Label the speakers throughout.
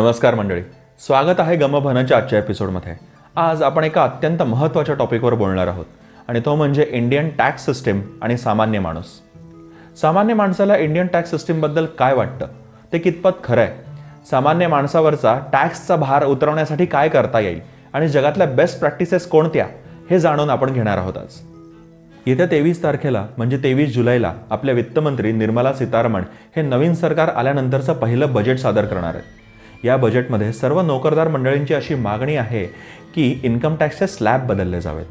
Speaker 1: नमस्कार मंडळी. स्वागत आहे गमभनाच्या आजच्या एपिसोडमध्ये. आज आपण एका अत्यंत महत्त्वाच्या टॉपिकवर बोलणार आहोत आणि तो म्हणजे इंडियन टॅक्स सिस्टीम आणि सामान्य माणूस. सामान्य माणसाला इंडियन टॅक्स सिस्टीमबद्दल काय वाटतं? ते कितपत खरं आहे? सामान्य माणसावरचा टॅक्सचा भार उतरवण्यासाठी काय करता येईल आणि जगातल्या बेस्ट प्रॅक्टिसेस कोणत्या? हे जाणून आपण घेणार आहोत आज. येत्या तेवीस तारखेला म्हणजे तेवीस जुलैला आपल्या वित्तमंत्री निर्मला सीतारामन हे नवीन सरकार आल्यानंतरचं पहिलं बजेट सादर करणार आहेत. या बजेटमध्ये सर्व नोकरदार मंडळींची अशी मागणी आहे की इन्कम टॅक्सचे स्लॅब बदलले जावेत.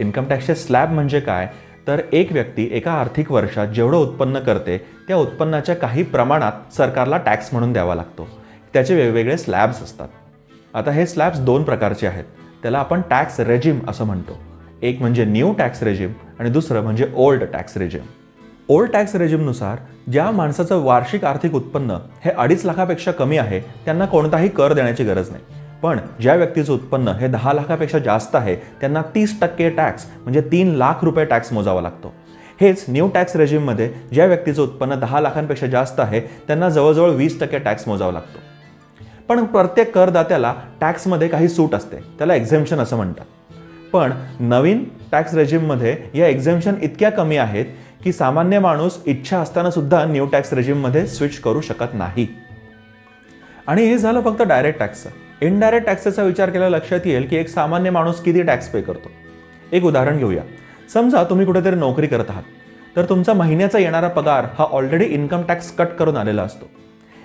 Speaker 1: इन्कम टॅक्सचे स्लॅब म्हणजे काय? तर एक व्यक्ती एका आर्थिक वर्षात जेवढं उत्पन्न करते त्या उत्पन्नाच्या काही प्रमाणात सरकारला टॅक्स म्हणून द्यावा लागतो. त्याचे वेगवेगळे स्लॅब्स असतात. आता हे स्लॅब्स दोन प्रकारचे आहेत. त्याला आपण टॅक्स रेजिम असं म्हणतो. एक म्हणजे न्यू टॅक्स रेजिम आणि दुसरं म्हणजे old tax regime old tax रेजिमनुसार ज्या माणसाचं वार्षिक आर्थिक उत्पन्न हे अडीच लाखापेक्षा कमी आहे त्यांना कोणताही कर देण्याची गरज नाही. पण ज्या व्यक्तीचं उत्पन्न हे दहा लाखापेक्षा जास्त आहे त्यांना तीस टक्के टॅक्स म्हणजे तीन लाख रुपये टॅक्स मोजावा लागतो. हेच न्यू टॅक्स रेजिममध्ये ज्या व्यक्तीचं उत्पन्न दहा लाखांपेक्षा जास्त आहे त्यांना जवळजवळ वीस टक्के टॅक्स मोजावा लागतो. पण प्रत्येक करदात्याला टॅक्समध्ये काही सूट असते त्याला एक्झेम्पशन असं म्हणतात. पण नवीन टॅक्स रेजिममध्ये या एक्झेम्पशन इतक्या कमी आहेत की सामान्य माणूस इच्छा असताना सुद्धा न्यू टॅक्स रेजिममध्ये स्विच करू शकत नाही. आणि हे झालं फक्त डायरेक्ट टॅक्सचं इनडायरेक्ट टॅक्सेसचा विचार केला लक्षात येईल की एक सामान्य माणूस किती टॅक्स पे करतो. एक उदाहरण घेऊया. समजा तुम्ही कुठेतरी नोकरी करत आहात. तर तुमचा महिन्याचा येणारा पगार हा ऑलरेडी इन्कम टॅक्स कट करून आलेला असतो.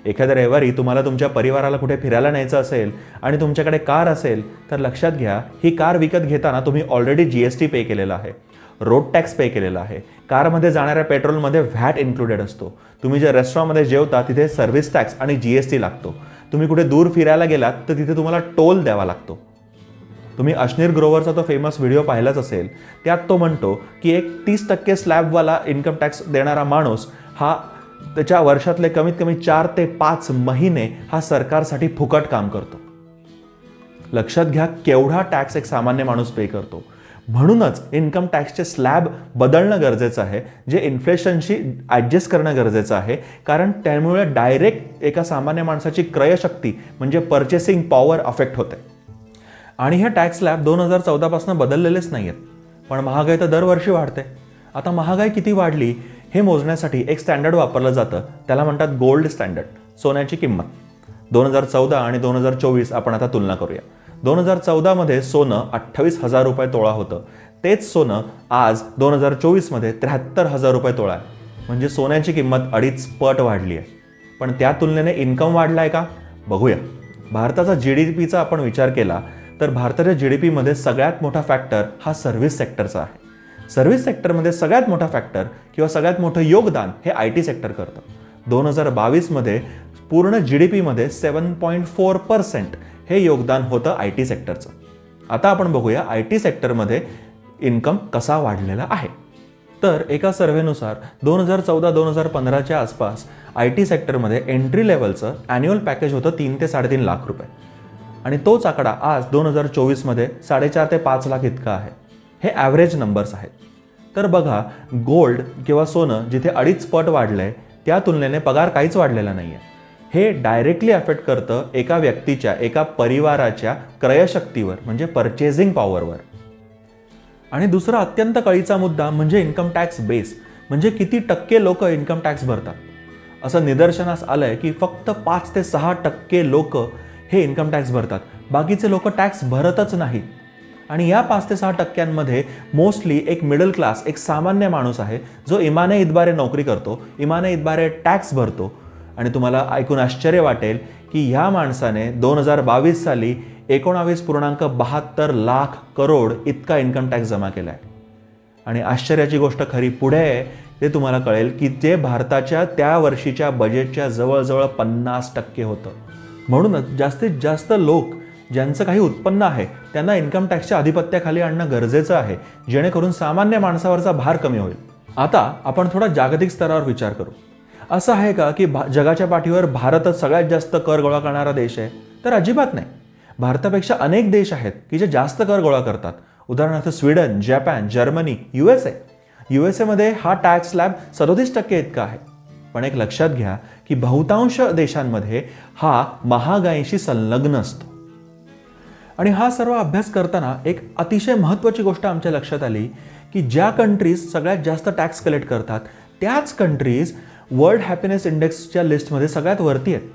Speaker 1: एखाद्या रविवारी तुम्हाला तुमच्या परिवाराला कुठे फिरायला न्यायचं असेल आणि तुमच्याकडे कार असेल तर लक्षात घ्या ही कार विकत घेताना तुम्ही already G S T pay केलेला आहे. रोड टॅक्स पे केलेला आहे. कारमध्ये जाणाऱ्या पेट्रोलमध्ये व्हॅट इन्क्लुडेड असतो. तुम्ही जे रेस्टॉरंटमध्ये जेवता तिथे सर्व्हिस टॅक्स आणि जी एस टी लागतो. तुम्ही कुठे दूर फिरायला गेलात तर तिथे तुम्हाला टोल द्यावा लागतो. तुम्ही अश्नीर ग्रोवरचा तो फेमस व्हिडिओ पाहिलाच असेल. त्यात तो म्हणतो की एक तीस टक्के स्लॅबवाला इन्कम टॅक्स देणारा माणूस हा त्याच्या वर्षातले कमीत कमी चार ते पाच महिने हा सरकारसाठी फुकट काम करतो. लक्षात घ्या केवढा टॅक्स एक सामान्य माणूस पे करतो. म्हणूनच इन्कम टॅक्सचे स्लॅब बदलणं गरजेचं आहे जे इन्फ्लेशनशी ॲडजस्ट करणं गरजेचं आहे. कारण त्यामुळे डायरेक्ट एका सामान्य माणसाची क्रयशक्ती म्हणजे पर्चेसिंग पॉवर अफेक्ट होते. आणि हे टॅक्स स्लॅब दोन हजार चौदापासून बदललेलेच नाही आहेत पण महागाई तर दरवर्षी वाढते. आता महागाई किती वाढली हे मोजण्यासाठी एक स्टँडर्ड वापरलं जातं. त्याला म्हणतात गोल्ड स्टँडर्ड सोन्याची किंमत. दोन हजार चौदा आणि दोन हजार चोवीस आपण आता तुलना करूया. दोन हजार चौदामध्ये सोनं अठ्ठावीस हजार रुपये तोळा होतं. तेच सोनं आज दोन हजार चोवीसमध्ये त्र्याहत्तर हजार रुपये तोळा आहे. म्हणजे सोन्याची किंमत अडीच पट वाढली आहे. पण त्या तुलनेने इन्कम वाढला आहे का? बघूया. भारताचा जी डी पीचा आपण विचार केला तर भारताच्या जी डी पीमध्ये सगळ्यात मोठा फॅक्टर हा सर्व्हिस सेक्टरचा आहे. सर्व्हिस सेक्टरमध्ये सगळ्यात मोठा फॅक्टर किंवा सगळ्यात मोठं योगदान हे आय टी सेक्टर करतं. दोन हजार बावीसमध्ये पूर्ण जी डी पीमध्ये सेवन पॉईंट फोर पर्सेंट हे योगदान होतं आय टी सेक्टरचं आता आपण बघूया आय टी सेक्टरमध्ये इन्कम कसा वाढलेला आहे. तर एका सर्व्हेनुसार दोन हजार चौदा दोन हजार पंधराच्या आसपास आय टी सेक्टरमध्ये एंट्री लेवलचं ॲन्युअल पॅकेज होतं तीन ते साडेतीन लाख रुपये. आणि तोच आकडा आज दोन हजार चोवीसमध्ये साडेचार ते पाच लाख इतका आहे. हे ॲव्हरेज नंबर्स आहेत. तर बघा गोल्ड किंवा सोनं जिथे अडीच पट वाढलं आहे त्या तुलनेने पगार काहीच वाढलेला नाही आहे हे डायरेक्टली अफेक्ट करतं एका व्यक्तीच्या एका परिवाराच्या क्रयशक्तीवर म्हणजे परचेझिंग पॉवरवर आणि दुसरा अत्यंत कळीचा मुद्दा म्हणजे इन्कम टॅक्स बेस म्हणजे किती टक्के लोक इन्कम टॅक्स भरतात. असं निदर्शनास आलंय की फक्त पाच ते सहा टक्के लोक हे इन्कम टॅक्स भरतात. बाकीचे लोक टॅक्स भरतच नाहीत. आणि या पाच ते सहा टक्क्यांमध्ये मोस्टली एक मिडल क्लास एक सामान्य माणूस आहे जो इमाने इतबारे नोकरी करतो इमाने इतबारे टॅक्स भरतो. आणि तुम्हाला ऐकून आश्चर्य वाटेल की ह्या माणसाने दोन हजार बावीस साली एकोणावीस पूर्णांक बहात्तर लाख करोड इतका इन्कम टॅक्स जमा केला आहे आणि आश्चर्याची गोष्ट खरी पुढे आहे ते तुम्हाला कळेल की ते भारताच्या त्या वर्षीच्या बजेटच्या जवळजवळ पन्नास टक्के होतं. म्हणूनच जास्तीत जास्त लोक ज्यांचं काही उत्पन्न आहे त्यांना इन्कम टॅक्सच्या आधिपत्याखाली आणणं गरजेचं आहे जेणेकरून सामान्य माणसावरचा भार कमी होईल. आता आपण थोडा जागतिक स्तरावर विचार करू. असं आहे का की भा जगाच्या पाठीवर भारतच सगळ्यात जास्त कर गोळा करणारा देश आहे? तर अजिबात नाही. भारतापेक्षा अनेक देश आहेत की जे जास्त कर गोळा करतात. उदाहरणार्थ Sweden Japan Germany U S A. U S एमध्ये हा टॅक्स स्लॅब सदोतीस टक्के इतका आहे. पण एक लक्षात घ्या की बहुतांश देशांमध्ये हा महागाईशी संलग्न असतो. आणि हा सर्व अभ्यास करताना एक अतिशय महत्त्वाची गोष्ट आमच्या लक्षात आली की ज्या कंट्रीज सगळ्यात जास्त टॅक्स कलेक्ट करतात त्याच कंट्रीज वर्ल्ड हॅपीनेस इंडेक्सच्या लिस्टमध्ये सगळ्यात वरती आहेत.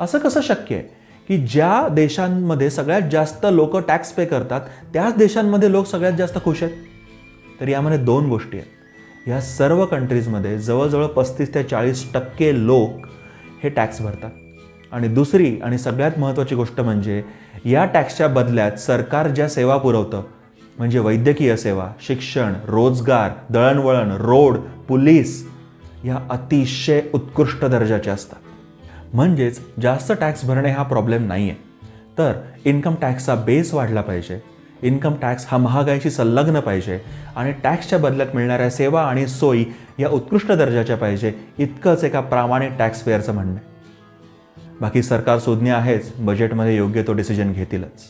Speaker 1: असं कसं शक्य आहे की ज्या देशांमध्ये सगळ्यात जास्त लोक टॅक्स पे करतात त्याच देशांमध्ये लोक सगळ्यात जास्त खुश आहेत? तर यामध्ये दोन गोष्टी आहेत. ह्या सर्व कंट्रीजमध्ये जवळजवळ पस्तीस ते चाळीस टक्के लोक हे टॅक्स भरतात. आणि दुसरी आणि सगळ्यात महत्त्वाची गोष्ट म्हणजे या टॅक्सच्या बदल्यात सरकार ज्या सेवा पुरवतं म्हणजे वैद्यकीय सेवा शिक्षण रोजगार दळणवळण रोड पोलीस या अतिशय उत्कृष्ट दर्जाच्या असतात. म्हणजेच जास्त टॅक्स भरणे हा प्रॉब्लेम नाही आहे तर इन्कम टॅक्सचा बेस वाढला पाहिजे. इन्कम टॅक्स हा महागाईशी संलग्न पाहिजे आणि टॅक्सच्या बदल्यात मिळणाऱ्या सेवा आणि सोयी या उत्कृष्ट दर्जाच्या पाहिजे इतकंच एका प्रामाणिक टॅक्स पेअरचं म्हणणं आहे. बाकी सरकार सुज्ञ आहेच बजेटमध्ये योग्य तो डिसिजन घेतीलच.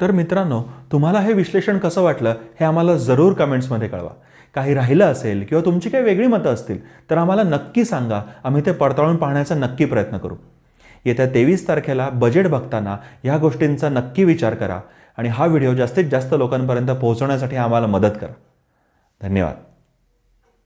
Speaker 1: तर मित्रांनो तुम्हाला हे विश्लेषण कसं वाटलं हे आम्हाला जरूर कमेंट्समध्ये कळवा. काही राहिलं असेल किंवा तुमची काही वेगळी मतं असतील तर आम्हाला नक्की सांगा. आम्ही ते पडताळून पाहण्याचा नक्की प्रयत्न करू. येत्या तेवीस तारखेला बजेट बघताना ह्या गोष्टींचा नक्की विचार करा आणि हा व्हिडिओ जास्तीत जास्त लोकांपर्यंत पोहोचवण्यासाठी आम्हाला मदत करा. धन्यवाद.